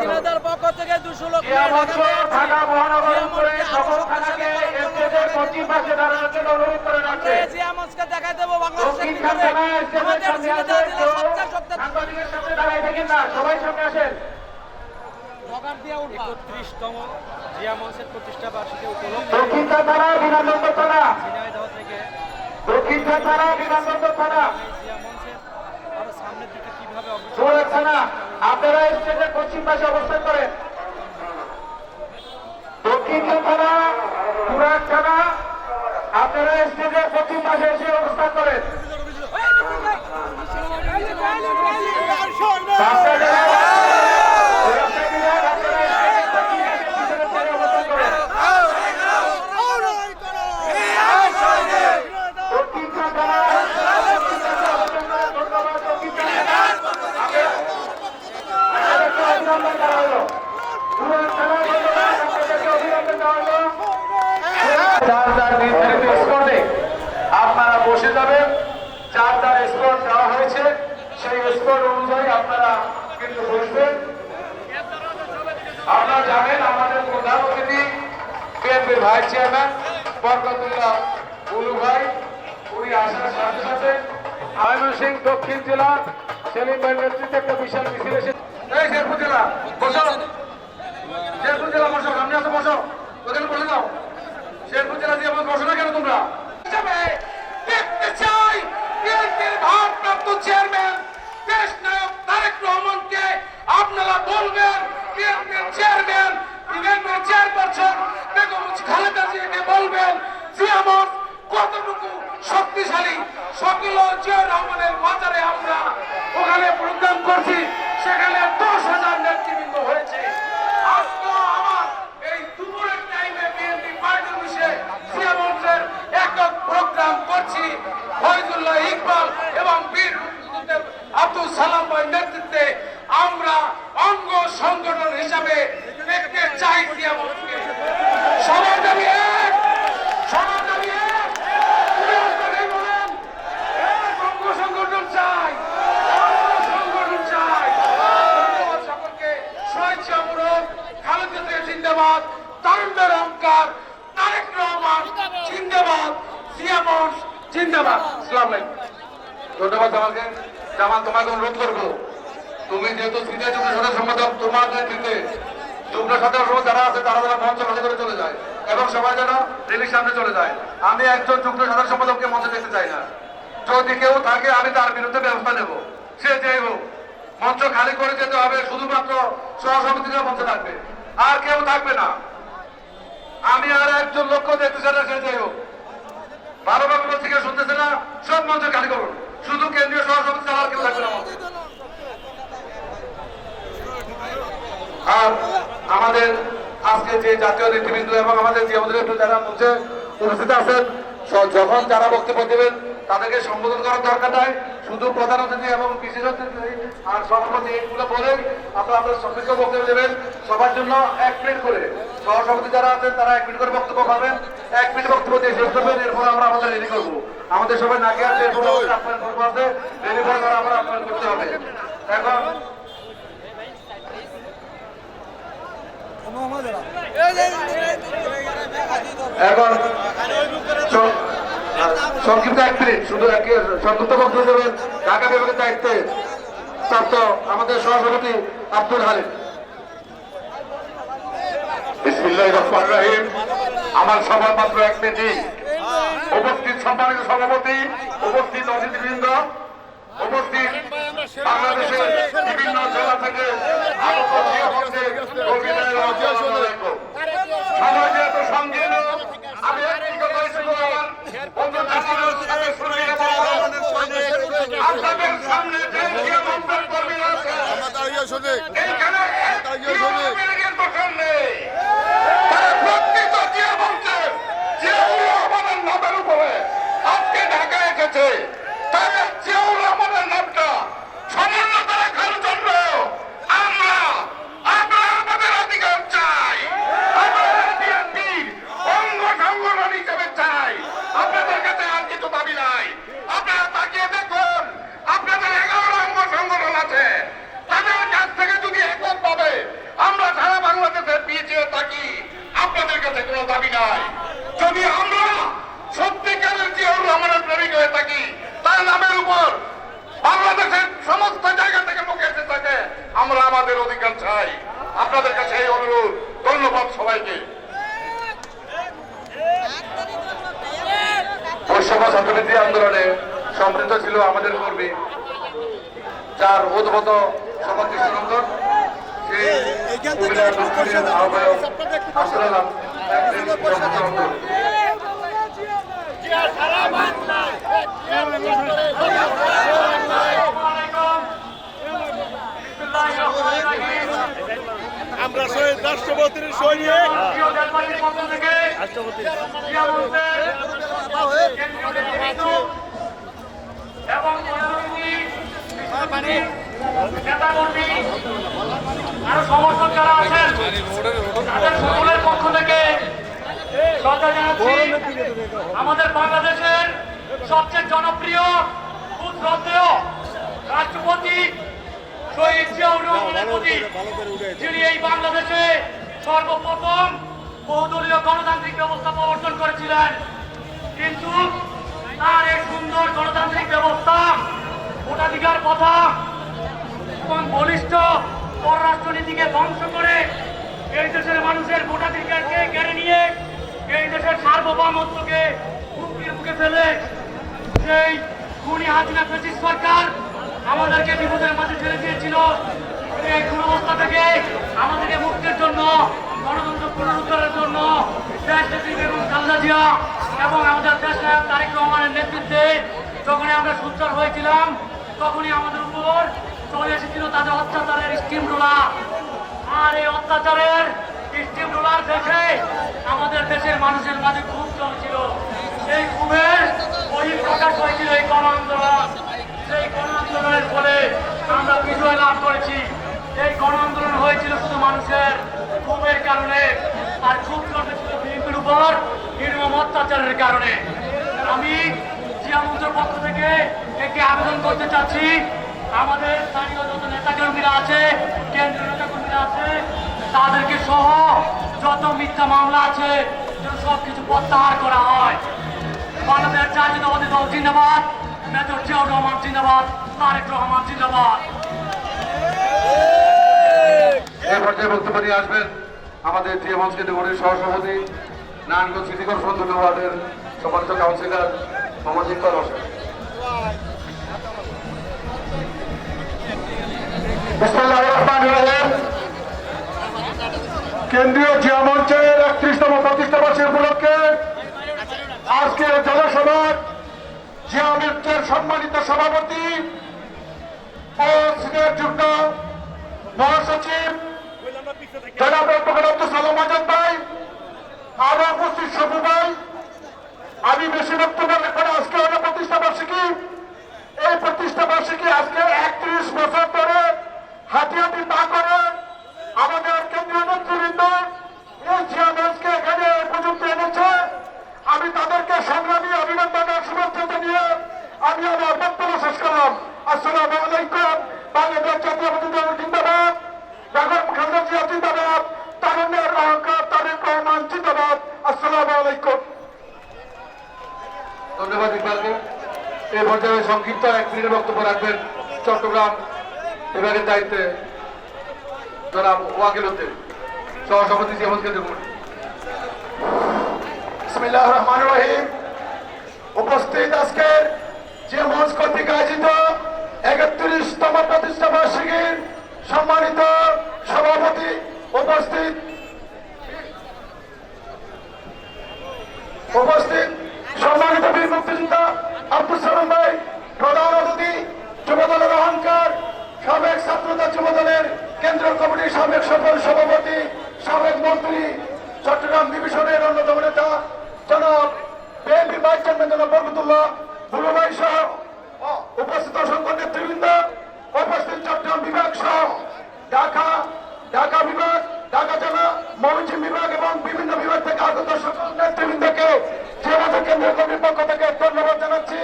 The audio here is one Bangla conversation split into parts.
সিনেদার পক্ষ থেকে দুশো লোক ঢাকা মহানগর সকল থানাকে করার জন্য স্টেজের পশ্চিম পাশে দাঁড়ানোর জন্য অনুরোধ করে রাখছে। এই দেখাই দেবো বাংলাদেশের ভিতরে আমাদের সামনে জেলা কেউ সবচেয়ে সাংবাদিকের সামনে দাঁড়ায় থাকেন না সবাই সামনে আসেন। জগার দিয়ে উঠবা। একত্রিশতম জিয়া মঞ্চের প্রতিষ্ঠা বার্ষিকী উপলক্ষে দক্ষিণ থানা বিমানবন্দর থানা। থেকে দক্ষিণ থানা বিমানবন্দর থানা এই জিয়া মঞ্চের আরও সামনের দিকে কীভাবে না আপনারা স্টেজের পশ্চিম পাশে অবস্থান করেন দক্ষিণ থানা পুরান থানা আপনারা স্টেজের পশ্চিম পাশে এসে অবস্থান করেন রাস্তা দিয়ে আপনারা স্টেজের পশ্চিম পাশে পিছনের সারিতে অবস্থান করেন। দক্ষিণ থানা পশ্চিম পাশে অবস্থান করেন। ধন্যবাদ দক্ষিণ থানা। আপনাদেরকে অভিনন্দন করা হলো। পুরান থানা ধন্যবাদ, আপনাদেরকে অভিনন্দন করা হলো। যার যার নির্ধারিত স্পটে আপনারা বসে যাবেন যার যার স্পট দেওয়া হয়েছে সেই স্পট অনুযায়ী আপনারা কিন্তু বসবেন আপনারা জানেন আমাদের প্রধান অতিথি বিএনপির ভাইস চেয়ারম্যান বরকতুল্লাহ ভাই, উনি আসার সাথে সাথে ময়মনসিংহ দক্ষিণ জেলা সেলিম ভাইয়ের নেতৃত্বে একটা বিশাল মিছিল এসে এই শেরপুর জেলা, বসো। শেরপুর বসো, সামনে বসো। যাও। শেরপুর জেলা দিয়ে বসো না কেন তোমরা? দেখতে চাই বিএনপির ভারপ্রাপ্ত চেয়ারম্যান, দেশ নায়ক তারেক রহমানকে আপনারা বলবেন বিএনপির চেয়ারম্যান বিএনপির চেয়ারপারসন বেগম খালেদা জিয়াকে বলবেন জিয়ামত কতটুকু শক্তিশালী সকল জিয়া রহমানের মাজারে আমরা ওখানে প্রোগ্রাম করছি সেখানে দশ হাজার নেতৃবৃন্দ হয়েছে আজকে আমার এই দুপুরের টাইমে বিএনপি পার্টি অফিসে সিয়ামঞ্চের একক প্রোগ্রাম করছি ফয়জুল্লাহ ইকবাল এবং বীর মুক্তিযোদ্ধা আব্দুল সালাম ভাই নেতৃত্বে আমরা অঙ্গ সংগঠন হিসাবে দেখতে চাই সিয়ামঞ্চকে সবাই দাঁড়িয়ে এক! সবাই দাঁড়িয়ে এক! পুরো অন্তরে বলেন, এক অঙ্গ সংগঠন চাই অঙ্গ সংগঠন চাই ধন্যবাদ সকলকে শহীদ অবরোধ খালেদা জিয়া জিন্দাবাদ তারুণ্যের অহংকার তারেক রহমান জিন্দাবাদ সিয়ামন ধন্যবাদ। জামাল, তোমাকে অনুরোধ করব। তুমি যেহেতু সাধারণ তোমার সাধারণ যারা আছে, তারা মঞ্চ করে চলে যায় এবং সবাই যেন রেলির সামনে চলে যায়। আমি একজন যুগ্ম সাধারণ সম্পাদককে মঞ্চে দেখতে চাই না। যদি কেউ থাকে, আমি তার বিরুদ্ধে ব্যবস্থা নেব। সে যাই হোক, মঞ্চ খালি করে যেতে হবে, শুধুমাত্র সহসভাপতিরা মঞ্চে থাকবে। আর কেউ থাকবে না। আমি আর একজন লক্ষ্য দেখতে চাই না, সে যাই হোক। ভালোভাবে বলছি কেউ শুনতেছে না, সব মঞ্চ খালি করুন। শুধু কেন্দ্রীয় সহসভাপতি ছাড়া কেউ থাকবে না আর আমাদের আজকে যে জাতীয় নেতৃবৃন্দ এবং আমাদের যে যারা মঞ্চে উপস্থিত আছেন যখন যারা বক্তব্য দেবেন তাদেরকে সম্বোধন করার দরকার নাই। শুধু প্রধান অতিথি এবং বিশেষ অতিথি আর সভাপতি এগুলো বলে আপনারা আপনার সমৃদ্ধ বক্তব্য দেবেন। সবার জন্য এক মিনিট করে সহসভাপতি যারা আছেন তারা এক মিনিট করে বক্তব্য পাবেন। এক মিনিট বক্তব্য দিয়ে শেষ করবেন এরপর আমরা আমাদের রেডি করব। আমাদের সবাই নাকে আছে এরপর আমাদের আপ্যায়ন করব আছে। রেডি করে আমরা আপ্যায়ন করতে হবে। এখন এখন সংক্ষিপ্ত এক মিনিট, শুধু এক সংক্ষিপ্ত বক্তব্য দেবেন ঢাকা বিভাগের দায়িত্বে প্রাপ্ত আমাদের সহসভাপতি আব্দুল হালিম। আমার সভা মাত্র এক মিনিট উপস্থিত সম্মানিত সভাপতি, উপস্থিত অতিথিবৃন্দ, উপস্থিত বাংলাদেশের বিভিন্ন জেলা থেকে যেহেতু সংকীর্ণ, আমি একটি আপনাদের সামনে জায়গায়। যদি আমরা সত্যিকারের জিয়র রহমানের প্রেমিক হয়ে থাকি তার নামের উপর বাংলাদেশের সমস্ত জায়গা থেকে লোক এসে থাকে। আমরা আমাদের অধিকার চাই। আপনাদের কাছে এই অনুরোধ। ধন্যবাদ সবাইকে। আন্দোলনে সম্পৃক্ত ছিল আমাদের কর্মী যার উদ্ভূত সভাকে সুন্দর আহ্বায়ক আমরা শহীদ রাষ্ট্রপতির সৈনিক। এবং সমর্থক যারা আছেন তাদের সকলের পক্ষ থেকে শ্রদ্ধা জানাচ্ছি। আমাদের বাংলাদেশের সবচেয়ে জনপ্রিয় শ্রদ্ধেয় রাষ্ট্রপতি শহীদ জিয়াউর রহমানের প্রতি, যিনি এই বাংলাদেশে সর্বপ্রথম বহুদলীয় গণতান্ত্রিক ব্যবস্থা প্রবর্তন করেছিলেন। কিন্তু তার এই সুন্দর গণতান্ত্রিক ব্যবস্থা, ভোটাধিকার কথা এবং বলিষ্ঠ পররাষ্ট্রনীতিকে ধ্বংস করে এই দেশের মানুষের ভোটাধিকারকে কেড়ে নিয়ে এই দেশের সার্বভৌমত্বকে হুমকির মুখে ফেলে সেই খুনি হাসিনা ফেসিস সরকার আমাদেরকে বিপদের মাঝে ছেড়ে দিয়েছিল। এই দুরবস্থা থেকে আমাদেরকে মুক্তির জন্য, গণতন্ত্র পুনরুদ্ধারের জন্য দেশ নেত্রী বেগম খালেদা জিয়া এবং আমাদের দেশ নায়ক তারেক রহমানের নেতৃত্বে যখনই আমরা সুচ্চার হয়েছিলাম, তখনই আমাদের উপর চলে এসেছিল তাদের অত্যাচারের স্টিম রোলার আর এই অত্যাচারের স্টিম রোলার আমাদের দেশের মানুষের মাঝে খুব চলছিল। এই খুবের বহি প্রকাশ হয়েছিল এই গণ আন্দোলন সেই গণ আন্দোলনের ফলে আমরা বিজয় লাভ করেছি। এই গণ আন্দোলন হয়েছিল মানুষের খুবের কারণে, আর খুব চলতেছিল বিএনপির উপর নির্মম অত্যাচারের কারণে। আমি জিয়া মঞ্চের পক্ষ থেকে একটি আবেদন করতে চাচ্ছি। আমাদের স্থানীয় যত নেতাকর্মীরা আছে, কেন্দ্রীয় নেতাকর্মীরা আছে তাদেরকে সহ যত মিথ্যা মামলা আছে সব কিছু প্রত্যাহার করা হয়। বাংলাদেশ জাতীয়তাবাদী দল জিন্দাবাদ। মেজর জিয়াউর রহমান জিন্দাবাদ, তারেক রহমান জিন্দাবাদ। এই পর্যায়ে বক্তব্য নিয়ে আসবেন আমাদের টিএমএস কেন্দ্রীয় সহসভাপতি, Narayanganj city corporation councillor Mohammad Iqbal Hossain. বিসমিল্লাহির রহমানির রহিম। কেন্দ্রীয় জিয়া মঞ্চের একত্রিশতম প্রতিষ্ঠা বার্ষিকী উপলক্ষে আজকের জনসভার জিয়া মঞ্চের সম্মানিত সভাপতি ও সিনিয়র যুগ্ম মহাসচিব আমি বেশি আজকে বার্ষিকী। এই আজকে একত্রিশ বছর ধরে হাতি হাতি পা করে আমাদের কেন্দ্রীয় নেতৃবৃন্দ এই জিয়ামেজকে এখানে এই পর্যন্ত এনেছে আমি তাদেরকে সংগ্রামী অভিনন্দন ও শুভেচ্ছা জানিয়ে আমি আমার বক্তব্য শেষ করলাম। আসসালামু আলাইকুম। বাংলাদেশ জাতীয়বাদী দল জিন্দাবাদ। বেগম খালেদা জিয়া জিন্দাবাদ। তারুণ্যের অহংকার তারেক রহমান জিন্দাবাদ। আসসালামু আলাইকুম। ধন্যবাদ ইকবালকে। এই পর্যায়ে সংক্ষিপ্ত এক মিনিটের বক্তব্য রাখবেন চট্টগ্রাম বিভাগের দায়িত্বে জনাব ওয়াকিল উদ্দিন সহসভাপতি টিএমএস কেন্দ্রীয় কমিটি। বিসমিল্লাহ রহমান রহিম। উপস্থিত আজকের যে মঞ্চ কর্তৃক আয়োজিত একত্রিশতম প্রতিষ্ঠা বার্ষিকীর সম্মানিত সভাপতি উপস্থিত। উপস্থিত সম্মানিত বীর মুক্তিযোদ্ধা আব্দুল সালাম ভাই, প্রধান অতিথি যুবদলের অহংকার সাবেক ছাত্রতা যুবদলের কেন্দ্রীয় কমিটির সাবেক সফল সভাপতি সাবেক মন্ত্রী চট্টগ্রাম ডিভিশনের অন্যতম নেতা জনাব বিএনপি ভাইস চেয়ারম্যান জনাব বরকতুল্লাহ বুলু ভাই সহ উপস্থিত অসংখ্য নেতৃবৃন্দ উপস্থিত চট্টগ্রাম বিভাগ সহ ঢাকা ঢাকা বিভাগ ঢাকা জেলা ময়মনসিংহ বিভাগ এবং বিভিন্ন বিভাগ থেকে আগত সকল নেতৃবৃন্দকে যে আমাদের কেন্দ্রীয় কমিটির পক্ষ থেকে ধন্যবাদ জানাচ্ছি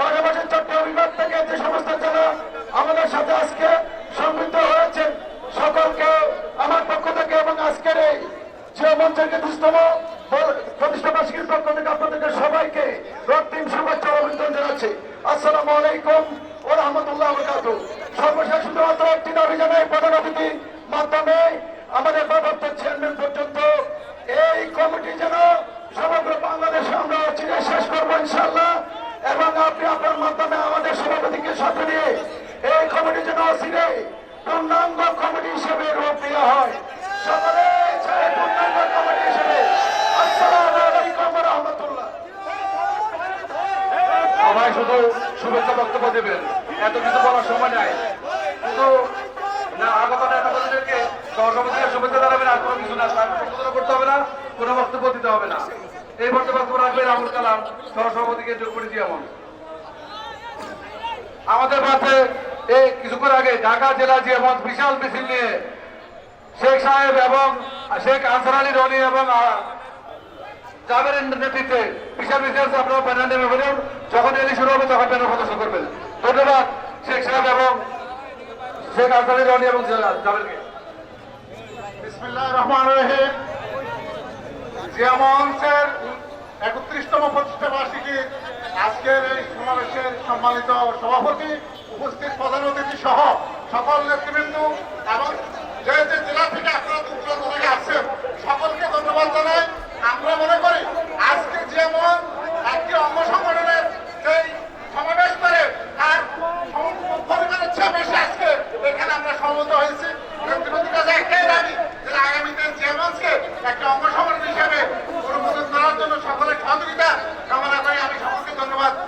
পাশাপাশি চট্টগ্রাম বিভাগ থেকে যে সমস্ত জেলা আমাদের সাথে আজকে সম্মিলিত হয়েছেন সকলকে আমার পক্ষ থেকে এবং আজকের এই যে মঞ্চের দুষ্টম প্রতিষ্ঠা বার্ষিকীর পক্ষ থেকে আপনাদেরকে সবাইকে রক্তিম শুভেচ্ছা ও অভিনন্দন জানাচ্ছি আসসালামু আলাইকুম ও রহমতুল্লাহ বরকাত সর্বশেষ শুধুমাত্র একটি দাবি জানাই প্রধান অতিথি মাধ্যমে আমাদের ভারপ্রাপ্ত চেয়ারম্যান পর্যন্ত এই কমিটি যেন সমগ্র বাংলাদেশে আমরা চিনে শেষ করব ইনশাল্লাহ এবং আপনি আপনার মাধ্যমে আমাদের সভাপতিকে সাথে নিয়ে এই কমিটি যেন অসিরে পূর্ণাঙ্গ কমিটি হিসেবে রূপ দেওয়া হয়। সকলে পূর্ণাঙ্গ বক্তব্য কোনো বক্তব্য দিতে হবে না। এই বক্তব্য রাখবেন আবুল কালাম, সহসভাপতিকে যোগ করে যেমন আমাদের মাঝে এই কিছুক্ষণ আগে ঢাকা জেলা যে মত বিশাল মিছিল নিয়ে শেখ সাহেব এবং শেখ আনসার আলী রনি এবং জাবের নেতৃত্বে বিশাল মিছিল আপনারা ব্যানার নেমে ফেলুন। যখন র্যালি শুরু হবে, তখন ব্যানার প্রদর্শন করবেন। ধন্যবাদ শেখ সাহেব এবং শেখ আনসার আলী রনি এবং জাবেরকে। বিসমিল্লাহ রহমান রহিম। জিয়া মঞ্চের একত্রিশতম প্রতিষ্ঠা বার্ষিকী আজকের এই সমাবেশের সম্মানিত সভাপতি, উপস্থিত প্রধান অতিথি সহ সকল নেতৃবৃন্দ এবং যে যে জেলা থেকে আপনারা আসছেন, সকলকে ধন্যবাদ জানাই। আমরা মনে করি আজকে যেমন একটি অঙ্গ সংগঠনের যেই সমাবেশ করে সম- পরিমাণের চেয়ে বেশি আজকে এখানে আমরা সমবেত হয়েছি। নেতৃবৃন্দের কাছে একটাই দাবি, যে আগামীতে জেমন্সকে একটা অঙ্গ সংগঠন হিসেবে অনুমোদন করার জন্য সকলের সহযোগিতা কামনা করি আমি সকলকে ধন্যবাদ আসসালামু আলাইকুম এই পর্যায়ে এক মিনিট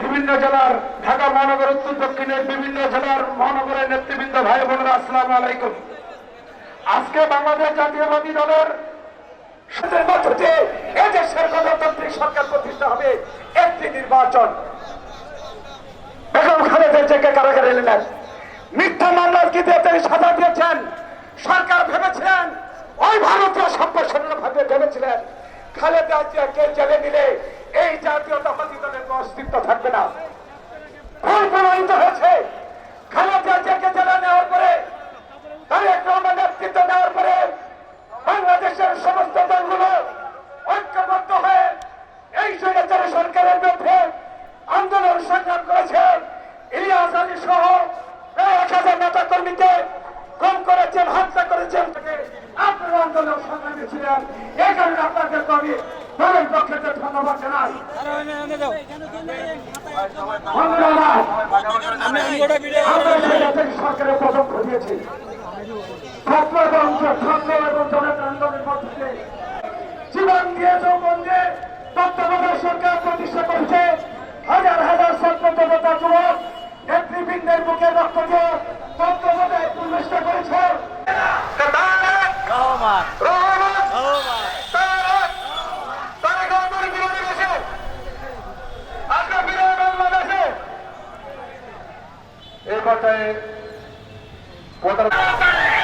বিভিন্ন জেলার ঢাকা মহানগর, উত্তর দক্ষিণের বিভিন্ন জেলার মহানগরের নেতৃবৃন্দ, ভাই বোনেরা, আসসালামু আলাইকুম। আজকে বাংলাদেশ জাতীয়বাদী দলের নির্বাচন। বেগম খালেদা জিয়াকে কারাগারে মিথ্যা দিয়েছেন। সরকার ভেবেছিলেন, ওই ভারতীয় ভেবেছিলেন খালেদা জেলে নিলে এই জাতীয়তাবাদী দলের কোনো অস্তিত্ব থাকবে না। ভুল প্রমাণিত হয়েছে। খালেদা জিয়াকে জেলে নেওয়ার পরে তারেক নেতৃত্ব দেওয়ার পরে বাংলাদেশের সমস্ত দলগুলো ঐক্যবদ্ধ হয়ে এই স্বৈরাচার সরকারের বিরুদ্ধে আন্দোলন সংগ্রাম করেছে ইলিয়াস আলী সহ প্রায় এক হাজার নেতা কর্মীকে গুম করেছেন হত্যা করেছেন আপনারা আন্দোলন সংগ্রামী ছিলেন এই কারণে আপনাদেরকে আমি দলের পক্ষে থেকে ধন্যবাদ জানাই বন্ধুরা আমি গোটা ভিডিও আমরা স্বৈরাচারী সরকারের পদক ঘটিয়েছি ছাত্র এবং ছাত্র এবং জনতা আন্দোলনের মধ্যে জীবন দিয়ে যৌবন দিয়ে তত্ত্বাবধায়ক সরকার প্রতিষ্ঠা করেছে। হাজার হাজার ছাত্র জনতা যুবক নেতৃবৃন্দের মুখে রক্ত দিয়ে তত্ত্বাবধায়ক প্রতিষ্ঠা করেছে। পর্যায়ে প্রধান